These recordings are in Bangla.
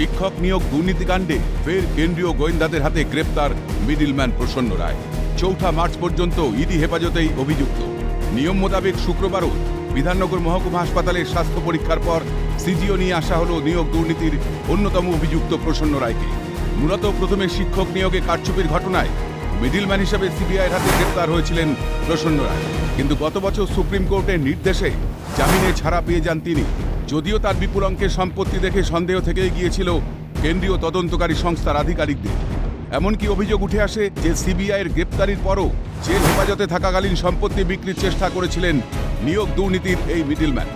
শিক্ষক নিয়োগ দুর্নীতিকাণ্ডে ফের কেন্দ্রীয় গোয়েন্দাদের হাতে গ্রেপ্তার মিডিলম্যান প্রসন্ন রায়। চৌঠা মার্চ পর্যন্ত ইডি হেফাজতেই অভিযুক্ত। নিয়ম মোতাবেক শুক্রবারও বিধাননগর মহকুমা হাসপাতালের স্বাস্থ্য পরীক্ষার পর সিজিও নিয়ে আসা হল নিয়োগ দুর্নীতির অন্যতম অভিযুক্ত প্রসন্ন রায়কে। মূলত প্রথমে শিক্ষক নিয়োগে কারচুপির ঘটনায় মিডিলম্যান হিসেবে সিবিআইয়ের হাতে গ্রেপ্তার হয়েছিলেন প্রসন্ন রায়। কিন্তু গত বছর সুপ্রিম কোর্টের নির্দেশে জামিনে ছাড়া পেয়ে যান তিনি। যদিও তার বিপুল অঙ্কের সম্পত্তি দেখে সন্দেহ থেকেই গিয়েছিল কেন্দ্রীয় তদন্তকারী সংস্থার আধিকারিকদের। এমনকি অভিযোগ উঠে আসে যে সিবিআইয়ের গ্রেপ্তারির পরও জেল হেফাজতে থাকাকালীন সম্পত্তি বিক্রির চেষ্টা করেছিলেন নিয়োগ দুর্নীতির এই মিডিলম্যান।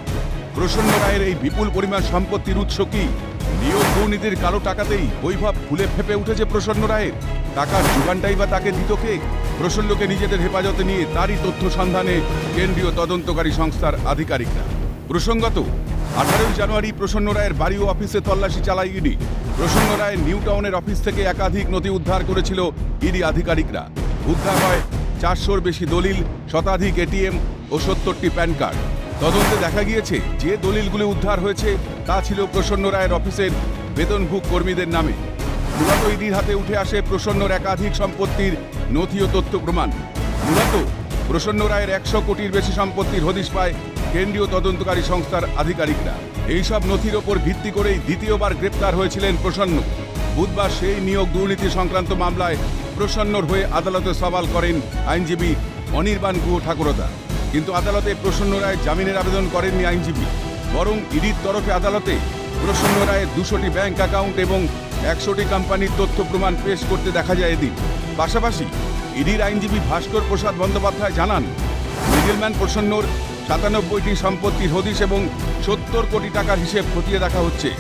প্রসন্ন রায়ের এই বিপুল পরিমাণ সম্পত্তির উৎস কি? নিয়োগ দুর্নীতির কালো টাকাতেই বৈভব ফুলে ফেপে উঠেছে প্রসন্ন রায়ের। টাকার যোগানটাই বা তাকে দিত কে? প্রসন্নকে নিজেদের হেফাজতে নিয়ে তারই তথ্য সন্ধানে কেন্দ্রীয় তদন্তকারী সংস্থার আধিকারিকরা। প্রসঙ্গত আঠারোই জানুয়ারি প্রসন্ন রায়ের বাড়ি ও অফিসে তল্লাশি চালায় ইডি। প্রসন্ন রায়ের নিউ টাউনের অফিস থেকে একাধিক নথি উদ্ধার করেছিল ইডি আধিকারিকরা। উদ্ধার হয় চারশোর বেশি দলিল, শতাধিক এটিএম ও সত্তরটি প্যান কার্ড। তদন্তে দেখা গিয়েছে, যে দলিলগুলি উদ্ধার হয়েছে তা ছিল প্রসন্ন রায়ের অফিসের বেতনভুক কর্মীদের নামে। মূলত ইডির হাতে উঠে আসে প্রসন্নর একাধিক সম্পত্তির নথি ও তথ্য প্রমাণ। মূলত প্রসন্ন রায়ের একশো কোটির বেশি সম্পত্তির হদিশ পায় কেন্দ্রীয় তদন্তকারী সংস্থার আধিকারিকরা। এইসব নথির ওপর ভিত্তি করেই দ্বিতীয়বার গ্রেপ্তার হয়েছিলেন প্রসন্ন। বুধবার সেই নিয়োগ দুর্নীতি সংক্রান্ত মামলায় প্রসন্নর হয়ে আদালতে সওয়াল করেন আইনজীবী অনির্বাণ গুহ ঠাকুরদা। কিন্তু আদালতে প্রসন্ন রায় জামিনের আবেদন করেননি আইনজীবী। বরং ইডির তরফে আদালতে প্রসন্ন রায়ের দুশোটি ব্যাংক অ্যাকাউন্ট এবং একশোটি কোম্পানির তথ্য প্রমাণ পেশ করতে দেখা যায় এদিন। পাশাপাশি ইডির আইনজীবী ভাস্কর প্রসাদ বন্দ্যোপাধ্যায় জানান, মিডিলম্যান প্রসন্নর সাতানব্বইটি সম্পত্তির হদিশ এবং সত্তর কোটি টাকার হিসেব খতিয়ে দেখা হচ্ছে।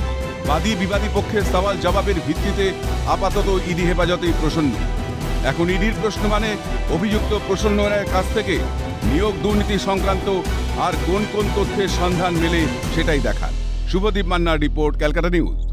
বাদী বিবাদী পক্ষের সওয়াল জবাবের ভিত্তিতে আপাতত ইডি হেফাজতেই প্রসন্ন। এখন ইডির প্রশ্ন মানে অভিযুক্ত প্রসন্ন রায়ের কাছ থেকে নিয়োগ দুর্নীতি সংক্রান্ত আর কোন কোন তথ্যের সন্ধান মেলে সেটাই দেখার। শুভদীপ মান্নার রিপোর্ট, ক্যালকাটা নিউজ।